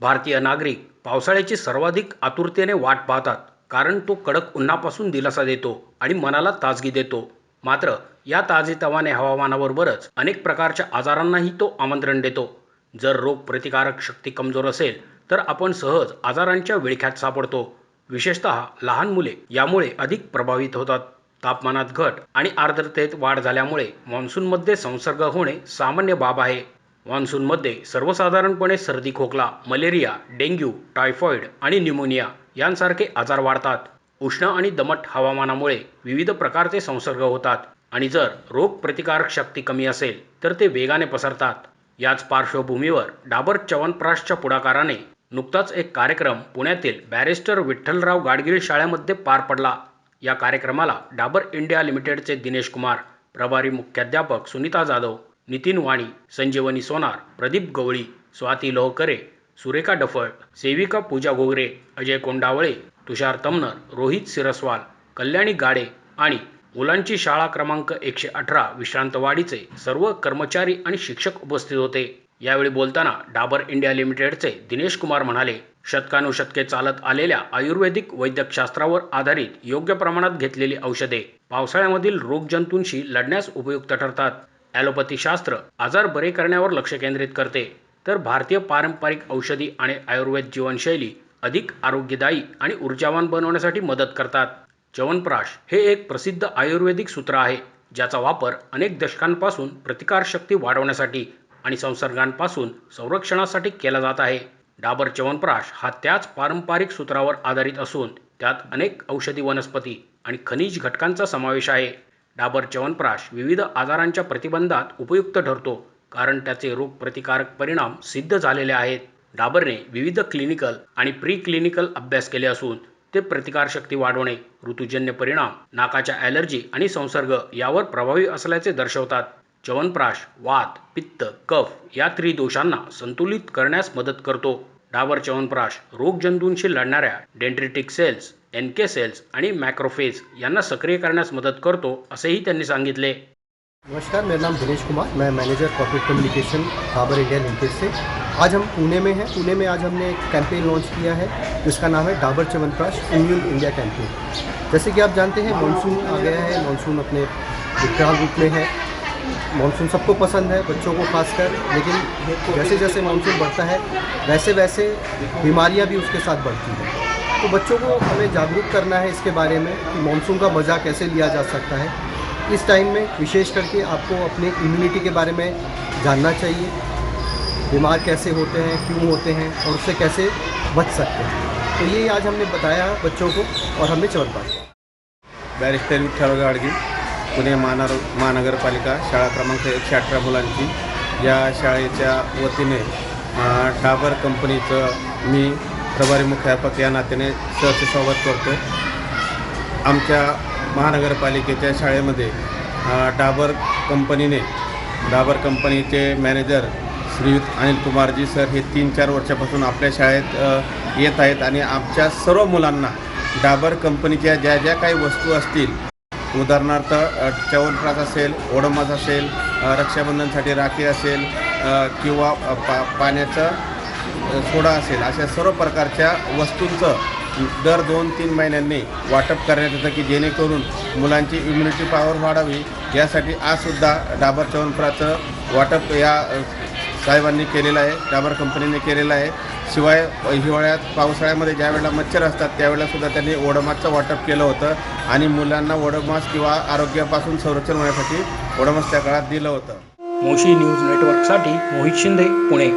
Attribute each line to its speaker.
Speaker 1: भारतीय नागरिक पावसाळ्याची सर्वाधिक आतुरतेने वाट पाहतात कारण तो कडक उन्हापासून दिलासा देतो आणि मनाला ताजगी देतो. मात्र या ताजेतवाने हवामानाबरोबरच अनेक प्रकारच्या आजारांनाही तो आमंत्रण देतो. जर रोग प्रतिकारक शक्ती कमजोर असेल तर आपण सहज आजारांच्या विळख्यात सापडतो. विशेषतः लहान मुले यामुळे अधिक प्रभावित होतात. तापमानात घट आणि आर्द्रतेत वाढ झाल्यामुळे मान्सूनमध्ये संसर्ग होणे सामान्य बाब आहे. मान्सूनमध्ये सर्वसाधारणपणे सर्दी खोकला मलेरिया डेंग्यू टायफॉइड आणि न्यूमोनिया यांसारखे आजार वाढतात. उष्ण आणि दमट हवामानामुळे विविध प्रकारचे संसर्ग होतात आणि जर रोग प्रतिकारक शक्ती कमी असेल तर ते वेगाने पसरतात. याच पार्श्वभूमीवर डाबर च्यवनप्राशच्या पुढाकाराने नुकताच एक कार्यक्रम पुण्यातील बॅरिस्टर विठ्ठलराव गाडगीळ शाळेमध्ये पार पडला. या कार्यक्रमाला डाबर इंडिया लिमिटेडचे दिनेश कुमार प्रभारी मुख्याध्यापक सुनीता जाधव नितीन वाणी संजीवनी सोनार प्रदीप गवळी स्वाती लोहकरे सुरेखा डफळ सेविका पूजा गोगरे अजय कोंडावळे तुषार तमनर रोहित सिरस्वाल कल्याणी गाडे आणि मुलांची शाळा क्रमांक एकशे अठरा विश्रांतवाडीचे सर्व कर्मचारी आणि शिक्षक उपस्थित होते. यावेळी बोलताना डाबर इंडिया लिमिटेडचे दिनेश कुमार म्हणाले शतकानुशतके चालत आलेल्या आयुर्वेदिक वैद्यकशास्त्रावर आधारित योग्य प्रमाणात घेतलेली औषधे पावसाळ्यामधील रोगजंतूंशी लढण्यास उपयुक्त ठरतात. ॲलोपॅथी शास्त्र आजार बरे करण्यावर लक्ष केंद्रित करते. तर भारतीय पारंपरिक औषधी आणि आयुर्वेद जीवनशैली अधिक आरोग्यदायी आणि ऊर्जावान बनवण्यासाठी मदत करतात. च्यवनप्राश हे एक प्रसिद्ध आयुर्वेदिक सूत्र आहे ज्याचा वापर अनेक दशकांपासून प्रतिकारशक्ती वाढवण्यासाठी आणि संसर्गांपासून संरक्षणासाठी केला जात आहे. डाबर च्यवनप्राश हा त्याच पारंपरिक सूत्रावर आधारित असून त्यात अनेक औषधी वनस्पती आणि खनिज घटकांचा समावेश आहे. डाबर च्यवनप्राश विविध आजारांच्या प्रतिबंधात उपयुक्त ठरतो कारण त्याचे रोगप्रतिकारक परिणाम सिद्ध झालेले आहेत. डाबरने विविध क्लिनिकल आणि प्री क्लिनिकल अभ्यास केले असून ते प्रतिकारशक्ती वाढवणे ऋतूजन्य परिणाम नाकाच्या ॲलर्जी आणि संसर्ग यावर प्रभावी असल्याचे दर्शवतात. च्यवनप्राश वात पित्त कफ या त्रिदोषांना संतुलित करण्यास मदत करतो. डाबर च्यवनप्राश रोगजंतूंशी लढणाऱ्या dendritic cells N K cells आणि मॅक्रोफेज यांना सक्रिय करण्यास मदत करतो, असेही त्यांनी सांगितले.
Speaker 2: नमस्कार, मेरा नाम दिनेश कुमार, मैं manager corporate communication Dabur India limited से। आज हम पुणे में हैं। पुणे में आज हमने एक कैंपेन लॉन्च किया है, जिसका नाम है Dabur Chyawanprash immune India campaign जैसे कि आप जानते हैं मानसून आ गया है। मानसून अपने विकराल रूप में है। मानसून सबको पसंद है, बच्चों को खासकर। लेकिन जैसे जैसे मानसून बढ़ता है वैसे वैसे बीमारियाँ भी उसके साथ बढ़ती हैं। तो बच्चों को हमें जागरूक करना है इसके बारे में कि मानसून का मज़ा कैसे लिया जा सकता है। इस टाइम में विशेष करके आपको अपने इम्यूनिटी के बारे में जानना चाहिए। बीमार कैसे होते हैं क्यों होते हैं और उससे कैसे बच सकते हैं। तो ये आज हमने बताया बच्चों को और हमने चवनप्राश
Speaker 3: बॅरिस्टर विठ्ठल गाडगी पुणे महानगर महानगरपालिका शाळा क्रमांक एकशे अठरा मुलांची. या शाळेच्या वतीने अ, डाबर कंपनीचं मी प्रभारी मुख्याध्यापक या नात्याने सहर्ष स्वागत करतो. आमच्या महानगरपालिकेच्या शाळेमध्ये डाबर कंपनीने डाबर कंपनीचे मॅनेजर श्रीयुत अनिल कुमारजी सर हे तीन चार वर्षापासून आपल्या शाळेत येत आहेत आणि आमच्या सर्व मुलांना डाबर कंपनीच्या ज्या ज्या काही वस्तू असतील उदाहरणार्थ च्यवनप्रास असेल ओडमास असेल रक्षाबंधनसाठी राखी असेल किंवा पा पाण्याचं सोडा असेल अशा सर्व प्रकारच्या वस्तूंचं दर दोन तीन महिन्यांनी वाटप करण्यात येतं की जेणेकरून मुलांची इम्युनिटी पॉवर वाढावी. यासाठी आजसुद्धा डाबर चवनप्राचं वाटप या साहेबांनी केलेलं आहे डाबर कंपनीने केलेलं आहे. शिवाय हिवाळ्यात पावसाळ्यामध्ये ज्या वेळेला मच्छर असतात त्यावेळेलासुद्धा त्यांनी ओडोमासचं वाटप केलं होतं. आणि मुलांना ओडोमास किंवा आरोग्यापासून संरक्षण होण्यासाठी ओडोमास त्या काळात दिलं होतं.
Speaker 1: मोशी न्यूज नेटवर्कसाठी मोहित शिंदे पुणे.